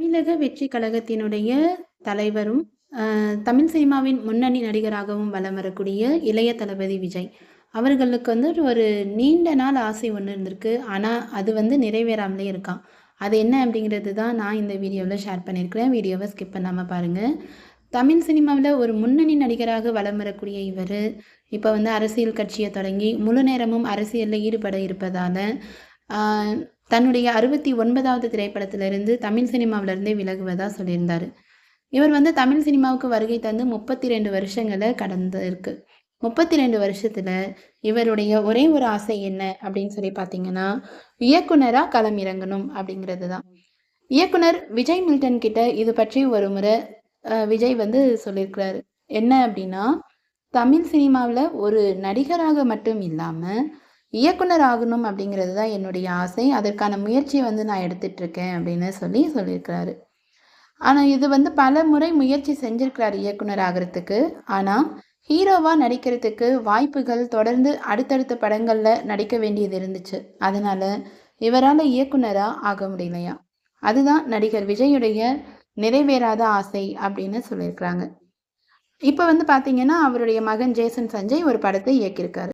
தமிழக வெற்றி கழகத்தினுடைய தலைவரும் தமிழ் சினிமாவின் முன்னணி நடிகராகவும் வலம் வரக்கூடிய இளைய தளபதி விஜய். அவர்களுக்கு வந்து ஒரு நீண்ட நாள் ஆசை ஒன்று இருந்திருக்கு. ஆனால் அது வந்து நிறைவேறாமலே இருக்கான். அது என்ன அப்படிங்கிறது தான் நான் இந்த வீடியோவில் ஷேர் பண்ணியிருக்கிறேன். வீடியோவை ஸ்கிப் பண்ணாமல் பாருங்கள் தமிழ் சினிமாவில் ஒரு முன்னணி நடிகராக வலம் வரக்கூடிய இவர் இப்போ வந்து அரசியல் கட்சியை தொடங்கி முழு நேரமும் அரசியலில் ஈடுபட இருப்பதால் தன்னுடைய அறுபத்தி ஒன்பதாவது திரைப்படத்திலிருந்து தமிழ் சினிமாவிலிருந்தே விலகுவதாக சொல்லியிருந்தார். இவர் வந்து தமிழ் சினிமாவுக்கு வருகை தந்து முப்பத்தி ரெண்டு வருஷங்களை கடந்து இருக்கு முப்பத்தி ரெண்டு வருஷத்தில் இவருடைய ஒரே ஒரு ஆசை என்ன அப்படின்னு சொல்லி பார்த்தீங்கன்னா இயக்குனராக களம் இறங்கணும் அப்படிங்கிறது தான் இயக்குனர் விஜய் மில்டன் கிட்ட இது பற்றி ஒரு முறை விஜய் வந்து சொல்லியிருக்கிறாரு. என்ன அப்படின்னா தமிழ் சினிமாவில் ஒரு நடிகராக மட்டும் இல்லாமல் இயக்குனர் ஆகணும் அப்படிங்கிறது தான் என்னுடைய ஆசை. அதற்கான முயற்சியை வந்து நான் எடுத்துட்ருக்கேன் அப்படின்னு சொல்லி சொல்லியிருக்கிறாரு. ஆனால் இது வந்து பல முறை முயற்சி செஞ்சிருக்கிறார் இயக்குனர் ஆகிறதுக்கு. ஆனால் ஹீரோவாக நடிக்கிறதுக்கு வாய்ப்புகள் தொடர்ந்து அடுத்தடுத்த படங்களில் நடிக்க வேண்டியது இருந்துச்சு. அதனால் இவரால் இயக்குனராக ஆக முடியலையா? அதுதான் நடிகர் விஜயுடைய நிறைவேறாத ஆசை அப்படின்னு சொல்லியிருக்கிறாங்க. இப்போ வந்து பார்த்தீங்கன்னா அவருடைய மகன் ஜேசன் சஞ்சய் ஒரு படத்தை இயக்கியிருக்காரு.